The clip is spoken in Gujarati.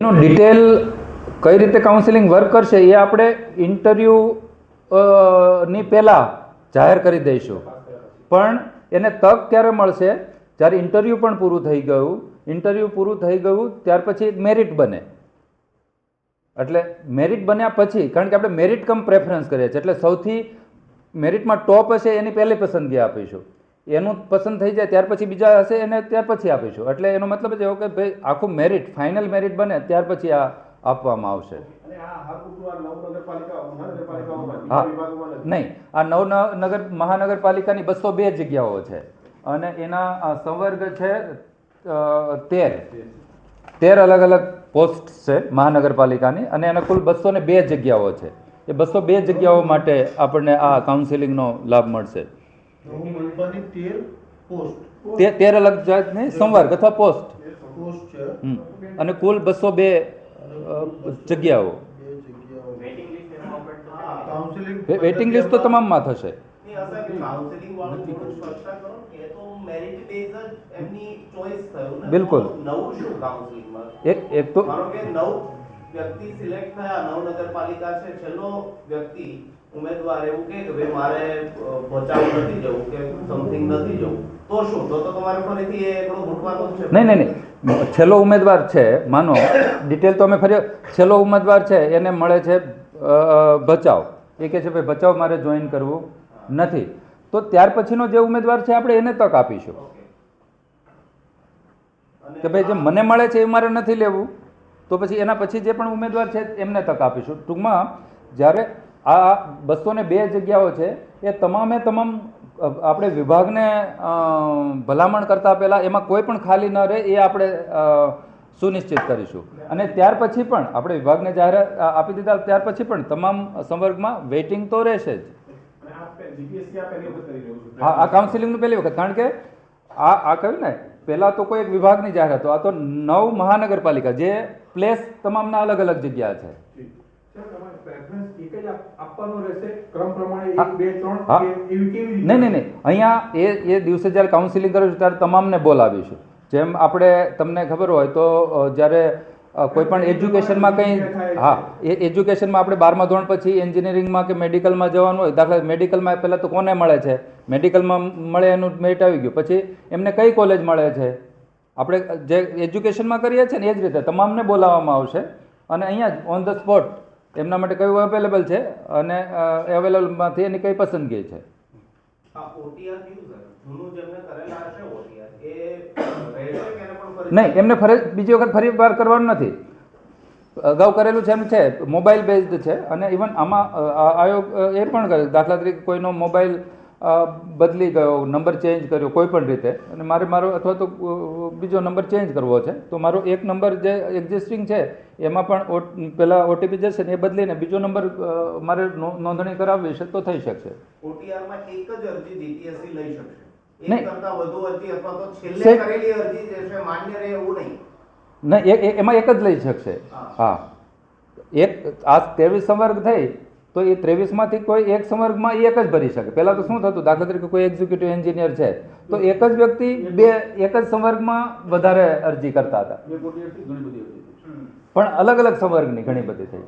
એનું ડિટેલ કઈ રીતે કાઉન્સિલિંગ વર્ક કરશે એ આપણે ઇન્ટરવ્યૂ ની પહેલાં જાહેર કરી દઈશું. પણ એને તક ક્યારે મળશે? જ્યારે ઇન્ટરવ્યૂ પણ પૂરું થઈ ગયું ઇન્ટરવ્યૂ પૂરું થઈ ગયું, ત્યાર પછી મેરિટ બને. એટલે મેરિટ બન્યા પછી, કારણ કે આપણે મેરિટ કમ પ્રેફરન્સ કરીએ છીએ, એટલે સૌથી મેરિટમાં ટોપ હશે એની પહેલી પસંદગી આપીશું. એનું પસંદ થઈ જાય ત્યાર પછી બીજા હશે એને ત્યાર પછી આપીશું. એટલે એનો મતલબ જ એવો કે ભાઈ આખું મેરિટ ફાઇનલ મેરિટ બને ત્યાર પછી આ આપવામાં આવશે. હા. નહીં આ નવ નગર મહાનગરપાલિકાની બસો બે જગ્યાઓ છે. અને એના સંવર્ગ છે તેર. તેર અલગ અલગ પોસ્ટ છે મહાનગરપાલિકાની અને એના કુલ બસો ને બે જગ્યાઓ છે. એ બસો બે જગ્યાઓ માટે આપણને આ કાઉન્સિલિંગનો લાભ મળશે. તે તેર અલગ જાત નહીં સંવર્ગ અથવા પોસ્ટ. પોસ્ટ છે. અને કુલ બસો બે જગ્યાઓ. વેટિંગ લિસ્ટ તો હા, કાઉન્સિલિંગ વે- વેઇટિંગ લિસ્ટ તો તમામમાં થશે. નહીં, આ સાહેબ, કાઉન્સિલિંગ વાળું થોડું સ્પષ્ટતા કરો ને. એ તો મેરિટ બેઝ જ એમની ચોઇસ થયું ને. બિલકુલ. નવું એક એક તો નવ વ્યક્તિ સિલેક્ટ થયા નવ નગરપાલિકા છે છેલ્લો વ્યક્તિ ઉમેદવાર એવું કે ભાઈ મારે ભચાઉ નથી જવું કે સમથિંગ નથી જવું. તો શું? તો તો તમારે ફરીથી એ એકડો ઘૂંટવાનો છે. નહીં નહીં નહીં. છેલ્લો ઉમેદવાર છે માનો ડિટેલ તો અમે ફરી છેલ્લો ઉમેદવાર છે એને મળે છે બચાવ ભચાઉ. એ કહે છે ભાઈ ભચાઉ મારે જોઈન કરવું નથી. તો ત્યાર પછીનો જે ઉમેદવાર છે આપણે એને તક આપીશું. કે ભાઈ જે મને મળે છે એ મારે નથી લેવું. તો પછી એના પછી જે પણ ઉમેદવાર છે એમને તક આપીશું. ટૂંકમાં જ્યારે આ બસો ને બે જગ્યાઓ છે. એ તમામે તમામ આપણે વિભાગને ભલામણ કરતા પહેલાં એમાં કોઈ પણ ખાલી ન રહે એ આપણે સુનિશ્ચિત કરીશું. અને ત્યાર પછી પણ આપણે વિભાગને જાહેરાત આપી દીધા ત્યાર પછી પણ તમામ સંવર્ગમાં વેઇટિંગ તો રહેશે જ. હા આ કાઉન્સિલિંગનું પહેલી વખત. કારણ કે આ આ કહ્યું ને પહેલાં તો કોઈ એક વિભાગની જાહેરાત આ તો નવ મહાનગરપાલિકા જે પ્લેસ તમામના અલગ અલગ જગ્યા છે. એક જ આપવાનો રહેશે. ક્રમ પ્રમાણે એવી કેવી નહીં નહીં નહીં. અહીંયા એ એ દિવસે જ્યારે કાઉન્સિલિંગ કરીશું ત્યારે તમામને બોલાવીશું જેમ આપણે તમને ખબર હોય તો જ્યારે કોઈ પણ એજ્યુકેશનમાં કંઈ હા. એ એજ્યુકેશનમાં આપણે બારમા ધોરણ પછી એન્જિનિયરિંગમાં કે મેડિકલમાં જવાનું હોય દાખલા મેડિકલમાં પહેલાં તો કોને મળે છે? મેડિકલમાં મળે એનું મેરિટ આવી ગયું. પછી એમને કઈ કોલેજ મળે છે? આપણે જે એજ્યુકેશનમાં કરીએ છીએ ને એ જ રીતે તમામને બોલાવવામાં આવશે. અને અહીંયા જ ઓન ધ સ્પોટ એમના માટે કયું અવેલેબલ છે અને અવેલેબલમાંથી એની કઈ પસંદગી છે? નહીં એમને ફરી બીજી વખત ફરી વાર કરવાનું નથી. અગાઉ કરેલું છે એમ છે મોબાઈલ બેઝડ છે અને ઇવન આમાં આયોગ એ પણ કરે દાખલા તરીકે કોઈનો મોબાઈલ બદલી ગયો નંબર ચેન્જ કર્યો કોઈ પણ રીતે. અને મારે મારો અથવા તો બીજો નંબર ચેન્જ કરવો છે. તો મારો એક નંબર જે એક્ઝિસ્ટિંગ છે એમાં પણ પેલા ઓટીપી જશે ને એ બદલીને બીજો નંબર મારે નોંધણી કરાવવી છે તો થઈ શકશે. ઓટીઆરમાં એક જ અરજી GPSC લઈ શકશે. નહીં. કરતા વધુ અરજી અથવા તો છેલ્લે કરેલી અરજી જે છે માન્ય રહે એવું નહીં. ના એ એ- એમાં એક જ લઈ શકશે. હા. એક આ ત્રેવીસ સંવર્ગ થઈ તો એ ત્રેવીસમાંથી કોઈ એક સંવર્ગમાં એ એક જ ભરી શકે. પહેલાં તો શું થતું? દાખલા તરીકે કોઈ એક્ઝિક્યુટિવ એન્જિનિયર છે તો એક જ વ્યક્તિ બે એક જ સંવર્ગમાં વધારે અરજી કરતા હતી. પણ અલગ અલગ સંવર્ગની ઘણી બધી થઈ.